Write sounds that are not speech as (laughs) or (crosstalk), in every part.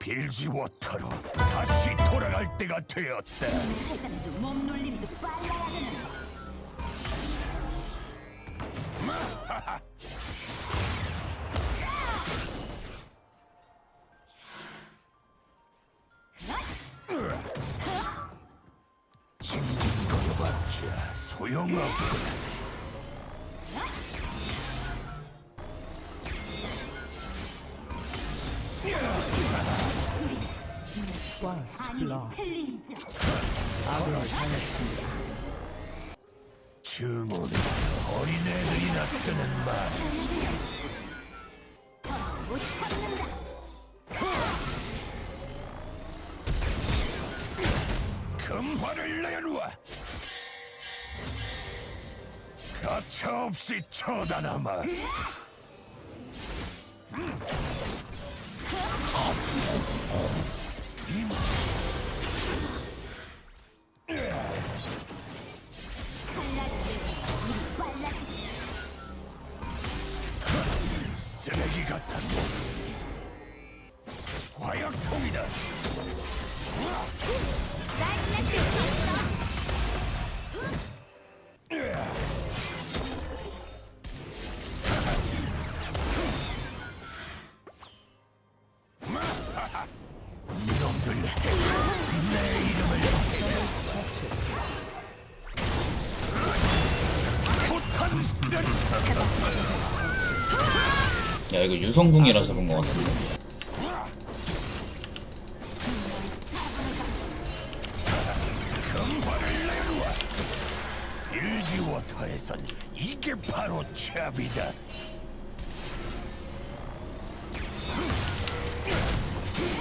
빌지워터로 다시 돌아갈 때가 되었다. 해상도 몸놀림도 빨라야 되는 징징거려봤자 소용없구 아군을 당했습니다. 증오는 어린애들이나 쓰는 말. 금화를 내놓아. 가차없이 쳐다남아. 같은 놈. 화약통이다. 이놈들 내 이름을 포탄 스프레 야 이거 유성궁이라 잡은 것 내놓아 일지워터에선 이게 바로 찹이다.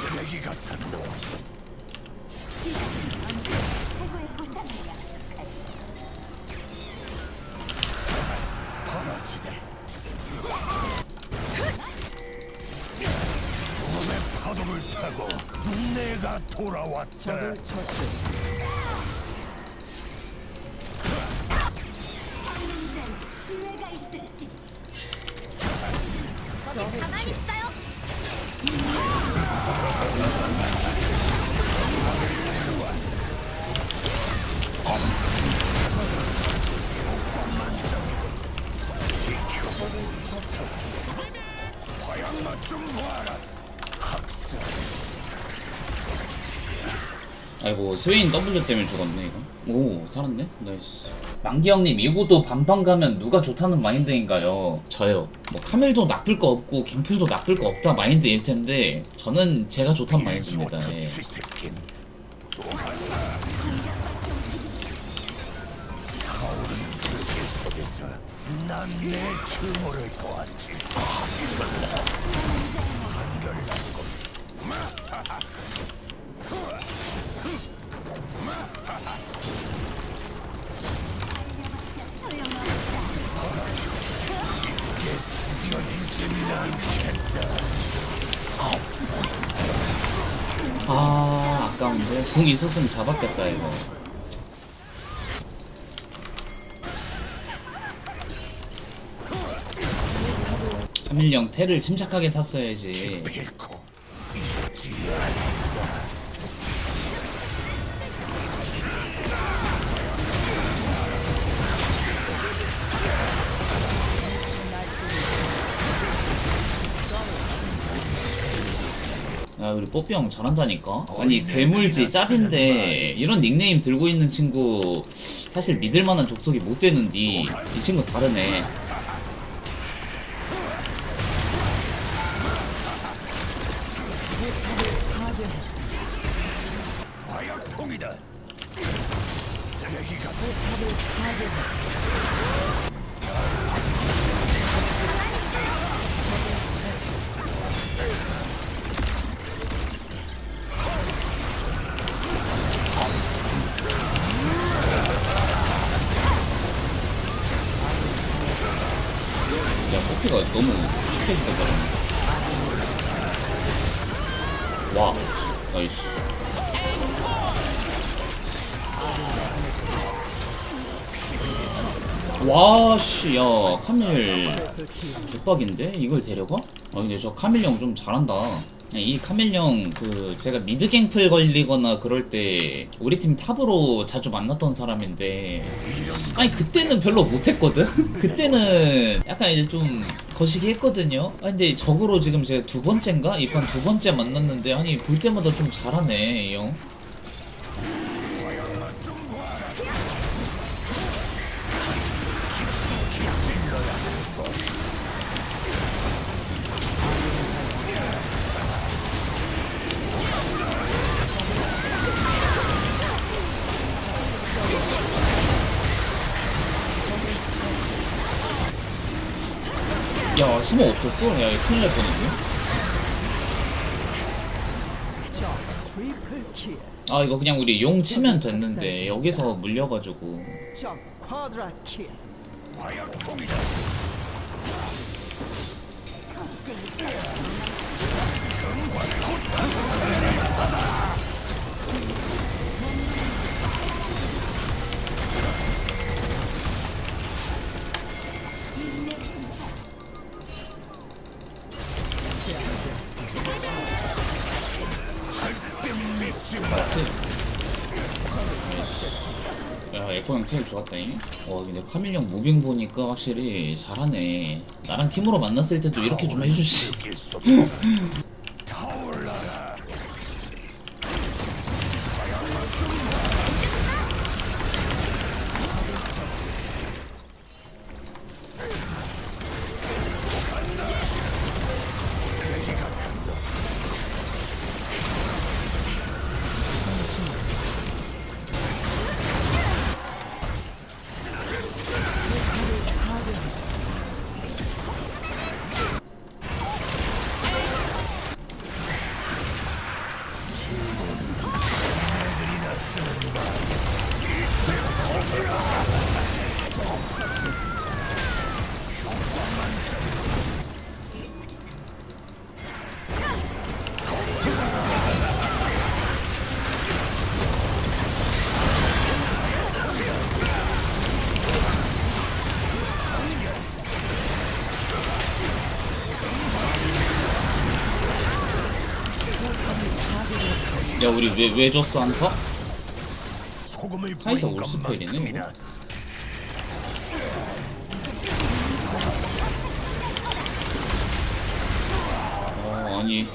쓰레기 같은 놈 타고 내가 돌아왔다 적을 처치했습니다. 믿는 자에게 기회가 있을지 거기 가만히 있어요 화양맛 좀 봐라 아이고 스웨인 W 때문에 죽었네 이거. 오 살았네? 나이스. 만기 형님 이구도 반반 가면 누가 좋다는 마인드인가요? 저요. 뭐 카멜도 나쁠 거 없고 갱필도 나쁠 거 없다 마인드일 텐데 저는 제가 좋단 마인드입니다. 예. 쥐새낀 또 간다 타오르는 불길 속에서 난내 증오를 보았지 한결났고 아 아까운데? 궁 있었으면 잡았겠다 이거. 카밀령 테를 침착하게 탔어야지 우리 뽀삐 형 잘한다니까? 아니 괴물지 짭인데 이런 닉네임 들고 있는 친구 사실 믿을만한 족속이 못 되는디 이 친구 다르네 너무 쉽게 죽었다 와 나이스. 와씨 야 카밀. 개빡인데? 이걸 데려가? 아 근데 저 카밀 형 좀 잘한다 이 카멜령 그 제가 미드 갱플 걸리거나 그럴 때 우리 팀 탑으로 자주 만났던 사람인데 아니 그때는 별로 못했거든? (laughs) 그때는 약간 이제 좀 거시기 했거든요. 아 근데 적으로 지금 제가 두 번째인가? 이 판 두 번째 만났는데 아니 볼 때마다 좀 잘하네 이 형 야 스모 없었어? 야 이거 큰일 날 뻔했네. 아 이거 그냥 우리 용 치면 됐는데 여기서 물려가지고 테일 좋았다잉? 와 근데 카밀 형 무빙 보니까 확실히 잘하네. 나랑 팀으로 만났을 때도 이렇게 좀 해주지 야 우리 왜, 왜 줬어 한터? 소금을 카이사 올스펠이네, 것만큼이나 어 아니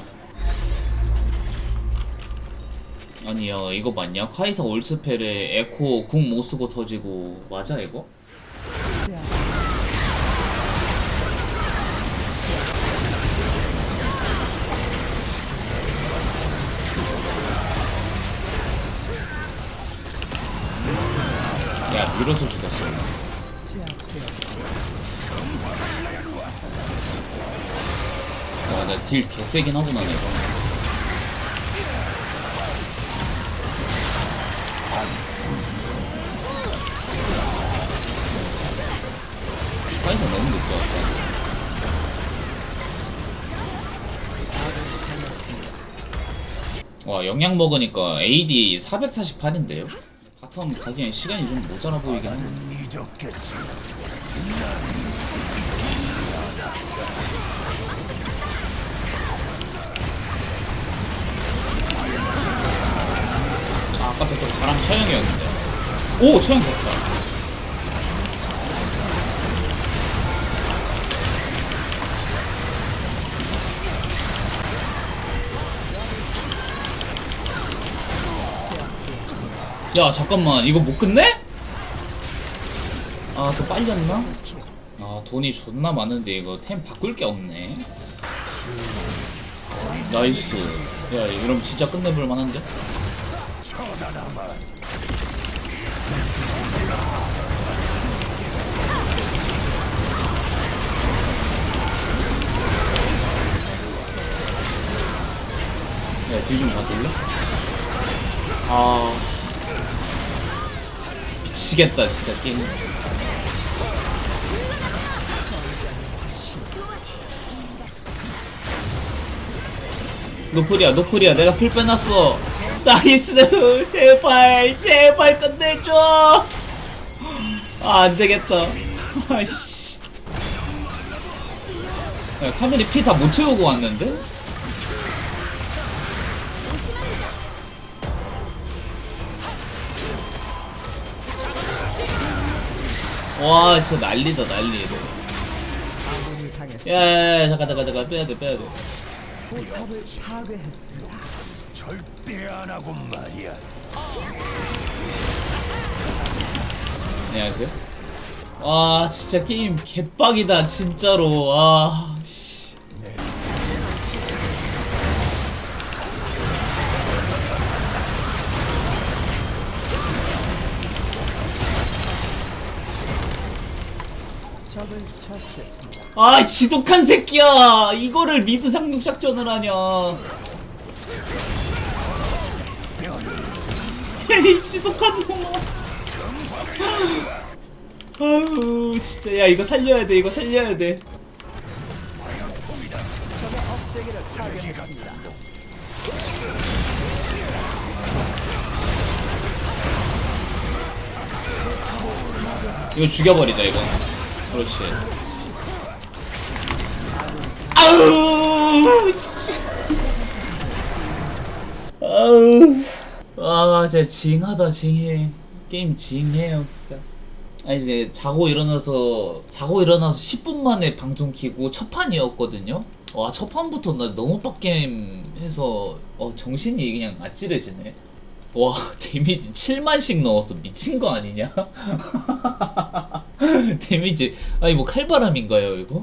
아니야 이거 맞냐? 카이사 올스펠에 에코 궁 못쓰고 터지고 맞아 이거? 야 밀어서 죽였어 제압되었습니다. 와나 딜 개세긴 하구나 내가 카이사 너무 늦게 왔다 와 영양 먹으니까 AD 448인데요? 바텀 가기엔 시간이 좀 모자라 보이긴 하네. 아, 아까 저쪽 잘한 처형이었는데. 오, 처형 됐다. 야, 잠깐만. 이거 못 끝내? 아, 또 빨렸나? 아, 돈이 존나 많은데 이거 템 바꿀 게 없네. 나이스. 야, 이러면 진짜 끝내볼 만한데? 천하나만 야, 뒤좀 봐줄래? 아. 미치겠다, 진짜 게임. 노플이야, 노플이야. 내가 필 빼놨어. 나이스! 제발, 제발 끝내줘! 아, 안 되겠다. (laughs) 아이씨. 야, 카멜이 피 다 못 채우고 왔는데? 와 진짜 난리다 난리 당했습니다. 야야야 잠깐 잠깐 잠깐 빼야돼 빼야돼 포탑을 파괴했습니다. 절대 안 하고 말이야. 안녕하세요 와 진짜 게임 개빡이다 진짜로 아 씨. 적을 처치했습니다. 아 지독한 새끼야. 이거를 미드 상륙 작전을 하냐. (laughs) 이 지독한 놈아. (laughs) 아유 진짜. 야 이거 살려야 돼 이거 살려야 돼. 적의 업체계를 파괴했습니다. 이거 죽여버리자 이거 그렇지. 아우 씨. 아우. 아 진짜 징하다 징해. 게임 징해요 진짜. 아 이제 자고 일어나서 자고 일어나서 10분 만에 방송 키고 첫 판이었거든요? 와 첫 판부터 나 너무 빡게임 해서 어 정신이 그냥 아찔해지네. 와 (laughs) 데미지 7만씩 넣었어 미친 거 아니냐? (laughs) (laughs) 데미지 아니 뭐 칼바람인가요 이거?